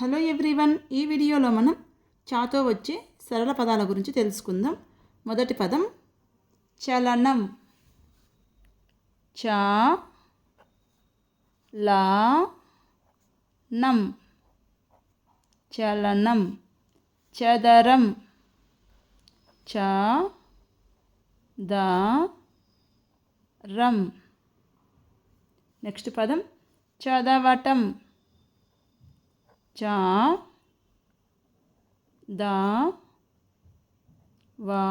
Hello everyone ఈ వీడియోలో మనం చాతో వచ్చే సరళ పదాల గురించి తెలుసుకుందాం. మొదటి పదం చలనం. చ లా నం. చలనం. చదరం. చ ద రం. నెక్స్ట్ పదం చదవటం. చా దా వా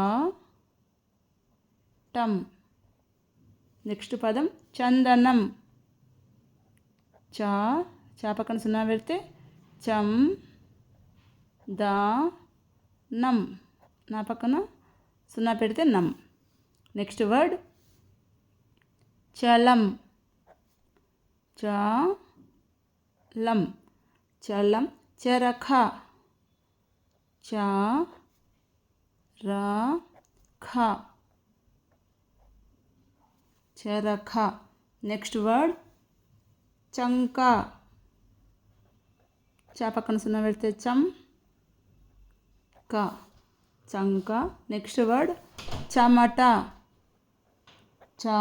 టం. నెక్స్ట్ పదం చందనం. చా చా పక్కన సున్నా పెడితే చం దా నం. నా పక్కన సున్నా పెడితే నం. నెక్స్ట్ వర్డ్ చలం. చా లం. చలం చరఖ. చా ర ఖ. చరఖ. నెక్స్ట్ వర్డ్ చంక. చా పక్కన సున్నా పెడితే చం క. చంక. నెక్స్ట్ వర్డ్ చమట. చా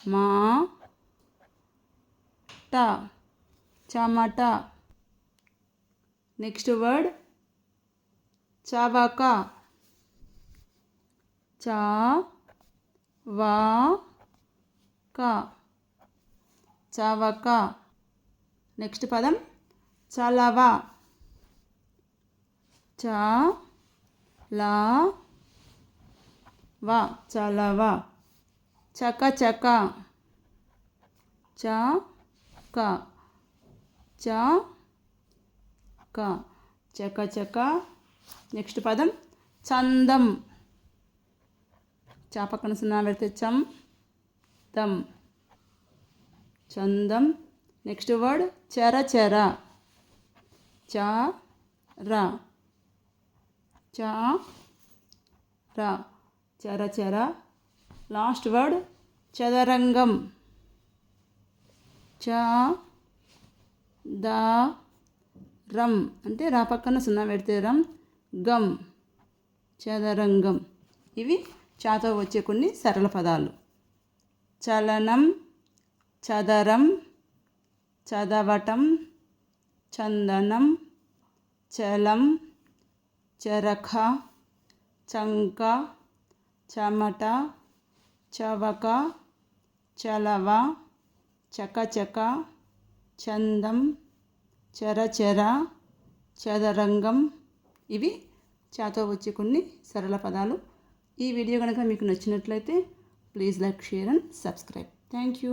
మా ట. చమట. నెక్స్ట్ వర్డ్ చవక. చా వా క చవక. నెక్స్ట్ పదం. చలవ. చా లా వా చలవ. చక చక. చ క చ క. చక చక. నెక్స్ట్ పదం చందం చా పక్కన సున్నా పెడితే చం దం చందం నెక్స్ట్ వర్డ్ చెర చెర. చ ర. చ ర. చెర చెర. లాస్ట్ వర్డ్ చదరంగం. చ ద రం. అంటే రా పక్కన సున్నా పెడితే రం గం చదరంగం. ఇవి చాతో వచ్చే కొన్ని సరళ పదాలు. చలనం చదరం చదవటం చందనం చలం చరఖ చంక చమట చవక చలవ చకచక చందం చరచర చదరంగం ఇవి చాతో వచ్చే కొన్ని సరళ పదాలు. ఈ వీడియో కనుక మీకు నచ్చినట్లయితే please like share and subscribe. Thank you.